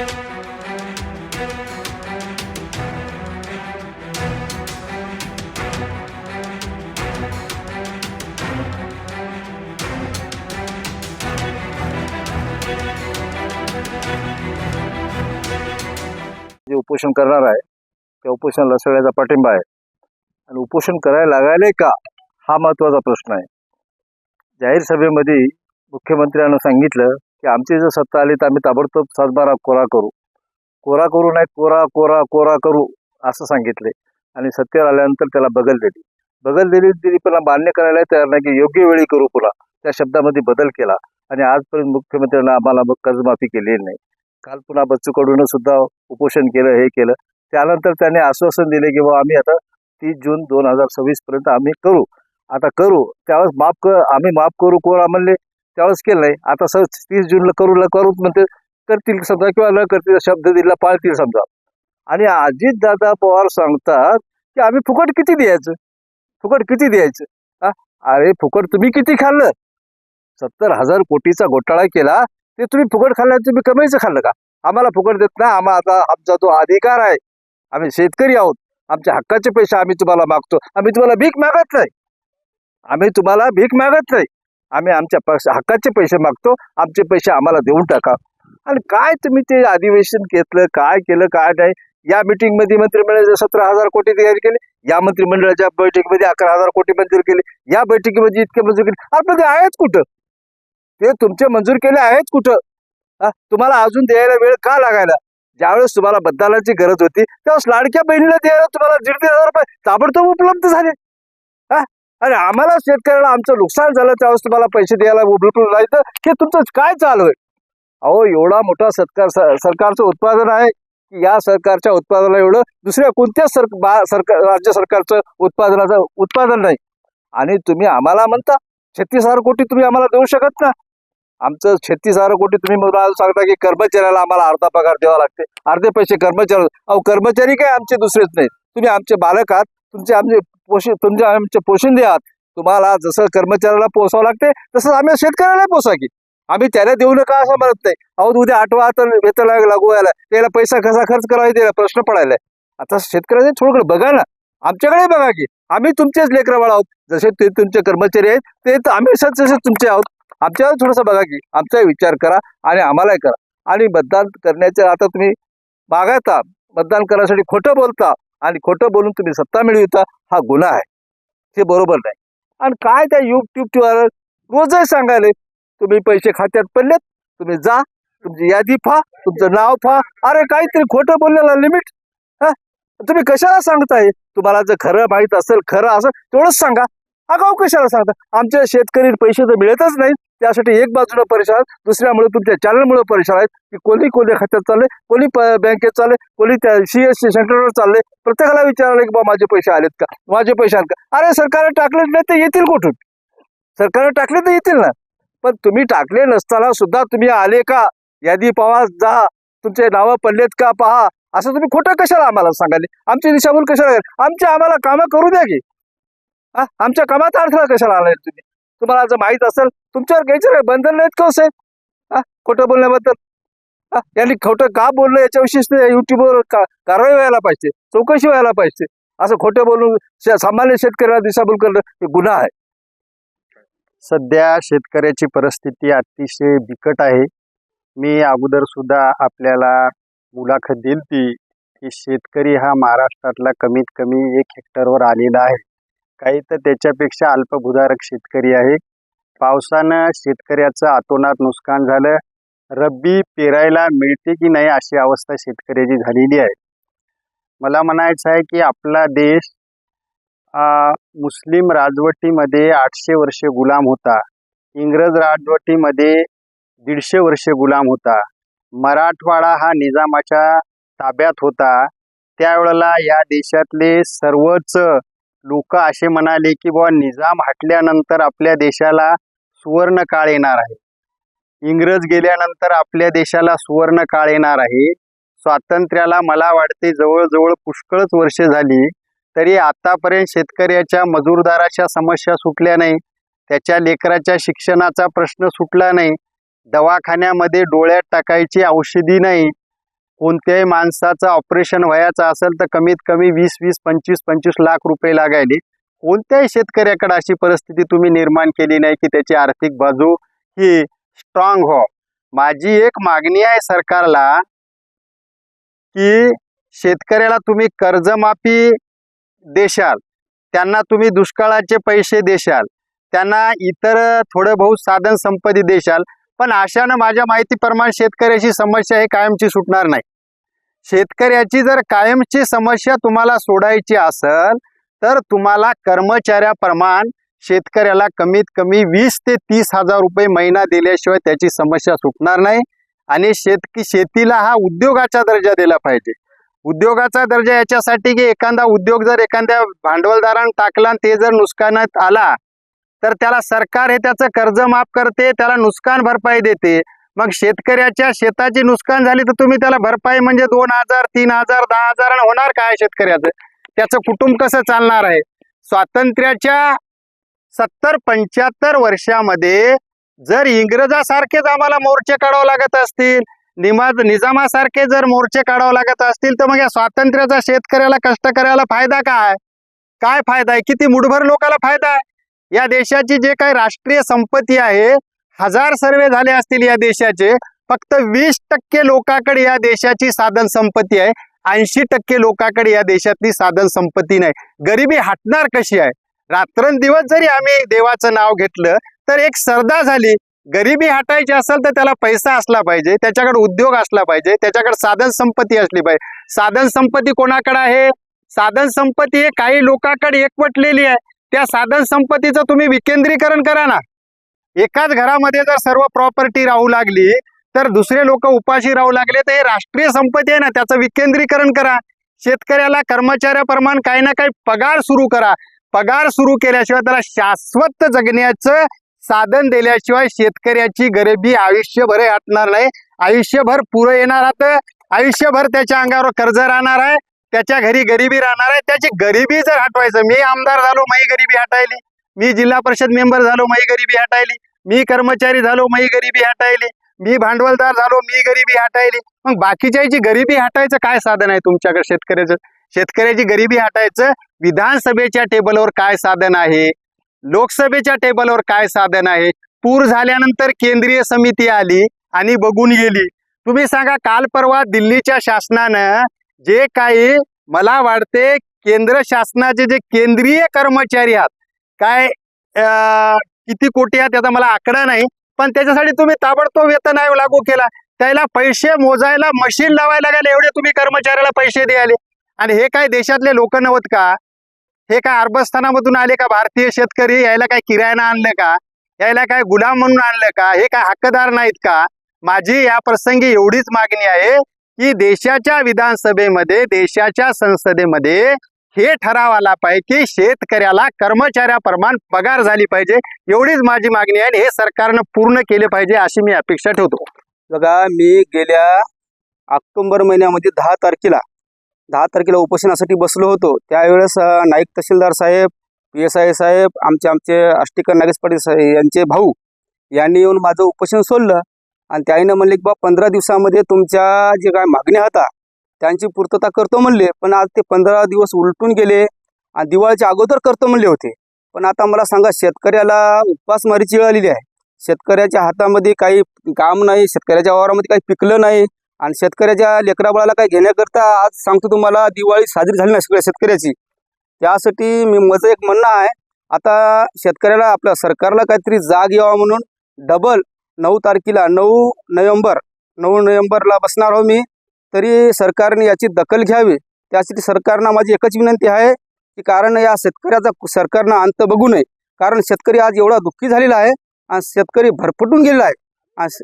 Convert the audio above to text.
जे उपोषण करणार आहे त्या उपोषणाला सगळ्याचा पाठिंबा आहे. आणि उपोषण करायला लागायले का हा महत्त्वाचा प्रश्न आहे. जाहीर सभेमध्ये मुख्यमंत्र्यांना सांगितलं की आमची जर सत्ता आली तर आम्ही ताबडतोब सातबारा कोरा करू. कोरा करू नाही कोरा कोरा कोरा करू असं सांगितले. आणि सत्तेवर आल्यानंतर त्याला बगल दिली. बगल दिली तरी पण मान्य करायला तयार नाही की योग्य वेळी करू पुन्हा. त्या शब्दामध्ये बदल केला. आणि आजपर्यंत मुख्यमंत्र्यांना आम्हाला मग कर्जमाफी केलेली नाही. काल पुन्हा बच्चूकडून सुद्धा उपोषण केलं हे केलं. त्यानंतर त्यांनी आश्वासन दिले की बाबा आम्ही आता तीस जून दोन हजार सव्वीस पर्यंत आम्ही करू. आता करू. त्यावेळेस माफ कर आम्ही माफ करू कोरा म्हणले. त्यावेळेस केलं नाही आता सर तीस जूनला करू करू म्हणते करतील समजा किंवा न करतील शब्द दिला पाळतील समजा. आणि अजितदादा पवार सांगतात की आम्ही फुकट किती द्यायचं? फुकट किती द्यायचं? हा? अरे फुकट तुम्ही किती खाल्लं? सत्तर हजार कोटीचा घोटाळा केला ते तुम्ही फुकट खाल्ला तुम्ही कमाईचं खाल्लं का? आम्हाला फुकट देत नाही आम्हा आता आमचा जो अधिकार आहे आम्ही शेतकरी आहोत. आमच्या हक्काचे पैसे आम्ही तुम्हाला मागतो. आम्ही तुम्हाला भीक मागत नाही. आम्ही तुम्हाला भीक मागत नाही. आम्ही आमच्या पक्ष हक्काचे पैसे मागतो आमचे पैसे आम्हाला देऊन टाका. आणि काय तुम्ही ते अधिवेशन घेतलं काय केलं काय नाही या मीटिंगमध्ये मंत्रिमंडळाचे सतरा हजार कोटी तयारी केले या मंत्रिमंडळाच्या बैठकीमध्ये अकरा हजार कोटी मंजूर केले या बैठकीमध्ये इतके मंजूर केले. अरे ते आहेत कुठं? ते तुमचे मंजूर केले आहेत कुठं? हा? तुम्हाला अजून द्यायला वेळ का लागायला? ज्यावेळेस तुम्हाला बदलाची गरज होती त्यावेळेस लाडक्या बहिणीला द्यायला तुम्हाला दीड दीड हजार रुपये ताबडतोब उपलब्ध झाले. हा आणि आम्हाला शेतकऱ्याला आमचं नुकसान झालं त्यावेळेस तुम्हाला पैसे द्यायला उपलब्ध नाही तर हे तुमचं काय चालू आहे? अहो एवढा मोठा सरकार सरकारचं उत्पादन आहे. की या सरकारच्या उत्पादनाला एवढं दुसऱ्या कोणत्याच सर बा- सरकार राज्य सरकारचं उत्पादनाचं उत्पादन नाही. आणि तुम्ही आम्हाला म्हणता छत्तीस हजार कोटी तुम्ही आम्हाला देऊ शकत ना. आमचं छत्तीस हजार कोटी तुम्ही मला सांगता की कर्मचाऱ्याला आम्हाला अर्धा पगार द्यावा लागते. अर्धे पैसे कर्मचारी अहो कर्मचारी काय आमचे दुसरेच नाहीत. तुम्ही आमचे बालक आहात तुमचे आमचे पोषण तुमचे आमचे पोषण द्या तुम्हाला जसं कर्मचाऱ्याला पोसावं लागते तसंच आम्ही शेतकऱ्याला पोसा की आम्ही त्याला देऊ नका असं म्हणत नाही. अहो उद्या आठवा तर वेतन लागू यायला त्याला पैसा कसा खर्च करावा त्याला प्रश्न पडायला. आता शेतकऱ्याने थोडं बघा ना. आमच्याकडे बघा की आम्ही तुमचेच लेकरं आहोत. जसे ते तुमचे कर्मचारी आहेत ते तर आम्ही जसे तुमचे आहोत. आमच्यावर थोडंसं बघा की आमचा विचार करा आणि आम्हालाही करा. आणि मतदान करण्याचे आता तुम्ही मागायता मतदान करण्यासाठी खोटं बोलता. आणि खोटं बोलून तुम्ही सत्ता मिळविता हा गुन्हा आहे. हे बरोबर नाही. आणि काय त्या युट्यूबवर रोजही सांगायले तुम्ही पैसे खात्यात पडलेत तुम्ही जा तुमची यादी फा तुमचं नाव फा अरे काहीतरी खोटं बोललेला लिमिट हा? तुम्ही कशाला सांगताय? तुम्हाला जर खरं माहीत असेल खरं असेल तेवढंच सांगा. अगाऊ कशाला सांगता? आमच्या शेतकरी पैसे तर मिळतच नाहीत. त्यासाठी एक बाजूला परेशान दुसऱ्यामुळे तुमच्या चॅनलमुळे परेशान आहेत की कोणी कोणी खात्यात चालले कोणी बँकेत चालले कोणी त्या सी एस सी सेंटरवर चालले प्रत्येकाला विचारलं की बा माझे पैसे आलेत का? माझे पैसे आले का? अरे सरकारने टाकले नाही तर येतील कुठून? सरकारने टाकले तर येतील ना. पण तुम्ही टाकले नसताना सुद्धा तुम्ही आले का? यादी पवा जा. तुमचे नावं पडलेत का? पहा. असं तुम्ही खोटं कशाला आम्हाला सांगाले आमची दिशाभूल कशाला करायला? आमची आम्हाला कामं करू द्या की. हा? आमच्या कामात अडथळा कशाला आलाय तुम्ही? तुम्हाला जर माहीत असेल तुमच्यावर घ्यायचं नाही बंधन नाहीत का आहे साहेब? हा खोटं बोलण्याबद्दल? हा यांनी खोटं का बोललं याच्याविषयी युट्यूबवर का कारवाई व्हायला पाहिजे चौकशी व्हायला पाहिजे. असं खोटं बोलून शे- सामान्य शेतकऱ्याला दिशाभूल करणं हे गुन्हा आहे. सध्या शेतकऱ्याची परिस्थिती अतिशय बिकट आहे. मी अगोदर सुद्धा आपल्याला मुलाखत दिली ती की शेतकरी हा महाराष्ट्रातला कमीत कमी एक हेक्टरवर आलेला आहे. काही तर त्याच्यापेक्षा अल्पभूधारक शेतकरी आहे. पावसानं शेतकऱ्याचं आतोनात नुकसान झालं. रब्बी पेरायला मिळते की नाही अशी अवस्था शेतकऱ्याची झालेली आहे. मला म्हणायचं आहे की आपला देश आ, मुस्लिम राजवटीमध्ये आठशे वर्षे गुलाम होता. इंग्रज राजवटीमध्ये दीडशे वर्षे गुलाम होता. मराठवाडा हा निजामाच्या ताब्यात होता. त्यावेळेला या देशातले सर्वच लोक असे म्हणाले की बुवा निजाम हटल्यानंतर आपल्या देशाला सुवर्ण काळ येणार आहे. इंग्रज गेल्यानंतर आपल्या देशाला सुवर्ण काळ येणार आहे. स्वातंत्र्याला मला वाटते जवळजवळ पुष्कळच वर्षे झाली तरी आतापर्यंत शेतकऱ्याच्या मजूरदाराच्या समस्या सुटल्या नाही. त्याच्या लेकराच्या शिक्षणाचा प्रश्न सुटला नाही. दवाखान्यामध्ये डोळ्यात टाकायची औषधी नाही. कोणत्याही माणसाचं ऑपरेशन व्हायचं असेल तर कमीत कमी वीस वीस पंचवीस पंचवीस लाख रुपये लागायले. कोणत्याही शेतकऱ्याकडे अशी परिस्थिती तुम्ही निर्माण केली नाही की त्याची आर्थिक बाजू ही स्ट्रॉंग हो. माझी एक मागणी आहे सरकारला की शेतकऱ्याला तुम्ही कर्जमाफी देशाल त्यांना तुम्ही दुष्काळाचे पैसे देशाल त्यांना इतर थोडं बहुत साधन संपत्ती देशाल पण अशानं माझ्या माहितीप्रमाणे शेतकऱ्याची समस्या हे कायमची सुटणार नाही. शेतकऱ्याची जर कायमची समस्या तुम्हाला सोडायची असेल तर तुम्हाला कर्मचाऱ्याप्रमाण शेतकऱ्याला कमीत कमी वीस ते तीस हजार रुपये महिना दिल्याशिवाय त्याची समस्या सुटणार नाही. आणि शेतकी शेतीला हा उद्योगाचा दर्जा दिला पाहिजे. उद्योगाचा दर्जा याच्यासाठी की एखादा उद्योग जर एखाद्या भांडवलदारानं टाकला आणि ते जर नुकसानात आला तर त्याला सरकार हे त्याचं कर्ज माफ करते त्याला नुकसान भरपाई देते. मग शेतकऱ्याच्या शेताची नुकसान झाली तर तुम्ही त्याला भरपाई म्हणजे दोन हजार तीन हजार दहा हजार होणार काय शेतकऱ्याचं? त्याचं कुटुंब कसं चालणार आहे? स्वातंत्र्याच्या सत्तर पंच्याहत्तर वर्षामध्ये जर इंग्रजासारखेच आम्हाला मोर्चे काढावं लागत असतील निमाज निजामासारखे जर मोर्चे काढावं लागत असतील तर मग या स्वातंत्र्याचा शेतकऱ्याला कष्टकऱ्याला फायदा काय? काय फायदा आहे? किती मुठभर लोकांना फायदा आहे? या देशाची जे काही राष्ट्रीय संपत्ती आहे हजार सर्वे झाले असतील या देशाचे. फक्त वीस टक्के लोकांकडे या देशाची साधन संपत्ती आहे. ऐंशी टक्के लोकांकडे या देशातली साधन संपत्ती नाही. गरिबी हटणार कशी आहे? रात्रंदिवस जरी आम्ही देवाचं नाव घेतलं तर एक सरदा झाली. गरिबी हटायची असेल तर त्याला पैसा असला पाहिजे त्याच्याकडे उद्योग असला पाहिजे त्याच्याकडे साधन संपत्ती असली पाहिजे. साधन संपत्ती कोणाकडे आहे? साधन संपत्ती हे काही लोकांकडे एकवटलेली आहे. त्या साधन संपत्तीचं तुम्ही विकेंद्रीकरण करा ना. एकाच घरामध्ये जर सर्व प्रॉपर्टी राहू लागली तर दुसरे लोक उपाशी राहू लागले तर हे राष्ट्रीय संपत्ती आहे ना त्याचं विकेंद्रीकरण करा. शेतकऱ्याला कर्मचाऱ्याप्रमाण काही ना काही पगार सुरू करा. पगार सुरू केल्याशिवाय त्याला शाश्वत जगण्याचं साधन दिल्याशिवाय शेतकऱ्याची गरिबी आयुष्यभर हटणार नाही. आयुष्यभर पुरं येणार आता आयुष्यभर त्याच्या अंगावर कर्ज राहणार आहे. त्याच्या घरी गरिबी राहणार आहे. त्याची गरिबी जर हटवायचं मी आमदार झालो मी गरिबी हटायली. मी जिल्हा परिषद मेंबर झालो मी गरिबी हटायली. मी कर्मचारी झालो मी गरिबी हटायली. मी भांडवलदार झालो मी गरिबी हटायली. मग बाकीच्याची गरिबी हटायचं काय साधन आहे तुमच्याकडे शेतकऱ्याचं? शेतकऱ्याची गरिबी हटायचं विधानसभेच्या टेबलवर काय साधन आहे? लोकसभेच्या टेबलवर काय साधन आहे? पूर झाल्यानंतर केंद्रीय समिती आली आणि बघून गेली. तुम्ही सांगा काल परवा दिल्लीच्या शासनानं जे काही मला वाटते केंद्र शासनाचे जे केंद्रीय कर्मचारी आहात काय किती कोटी आहेत त्याचा मला आकडा नाही. पण त्याच्यासाठी तुम्ही ताबडतोब वेतन आयोग लागू केला. त्याला पैसे मोजायला मशीन लावायला गेले एवढे तुम्ही कर्मचाऱ्याला पैसे द्यायले. आणि हे काय देशातले लोक नव्हत का? हे काय अरबस्थानामधून आले का भारतीय शेतकरी? यायला काय किरायना आणलं का? यायला काय गुलाम म्हणून आणलं का? हे काय हक्कदार नाहीत का? माझी या प्रसंगी एवढीच मागणी आहे की देशाच्या विधानसभेमध्ये देशाच्या संसदेमध्ये हे ठराव आला पाहिजे की शेतकऱ्याला कर्मचाऱ्याप्रमाण पगार झाली पाहिजे. एवढीच माझी मागणी आहे आणि हे सरकारनं पूर्ण केले पाहिजे अशी मी अपेक्षा ठेवतो. बघा मी गेल्या ऑक्टोबर महिन्यामध्ये दहा तारखेला दहा तारखेला उपोषणासाठी बसलो होतो. त्यावेळेस नाईक तहसीलदार साहेब पी एस आय साहेब आमचे आमचे अष्टीकर नागेश पाटील साहेब यांचे भाऊ यांनी येऊन माझं उपोषण सोडलं. आणि त्याईनं म्हणले की बा पंधरा दिवसामध्ये तुमच्या जे काय मागण्या होता त्यांची पूर्तता करतो म्हणले पण आज ते पंधरा दिवस उलटून गेले आणि दिवाळीच्या अगोदर करतो म्हणले होते. पण आता मला सांगा शेतकऱ्याला उपवासमारीची वेळ आलेली आहे. शेतकऱ्याच्या हातामध्ये काही काम नाही शेतकऱ्याच्या वावरामध्ये काही पिकलं नाही आणि शेतकऱ्याच्या लेकराबाळाला काही घेण्याकरता आज सांगतो तुम्हाला दिवाळी साजरी झाली नाही सगळ्या शेतकऱ्याची. त्यासाठी मी माझं एक म्हणणं आहे आता शेतकऱ्याला आपल्या सरकारला काहीतरी जाग यावा म्हणून डबल नऊ तारखेला नऊ नोव्हेंबर नऊ नोव्हेंबरला बसणार आहो मी. तरी सरकारने याची दखल घ्यावी. त्यासाठी सरकारनं माझी एकच विनंती आहे की कारण या शेतकऱ्याचा सरकारनं अंत बघू नये. कारण शेतकरी आज एवढा दुःखी झालेला आहे आणि शेतकरी भरपटून गेलेला आहे. आणि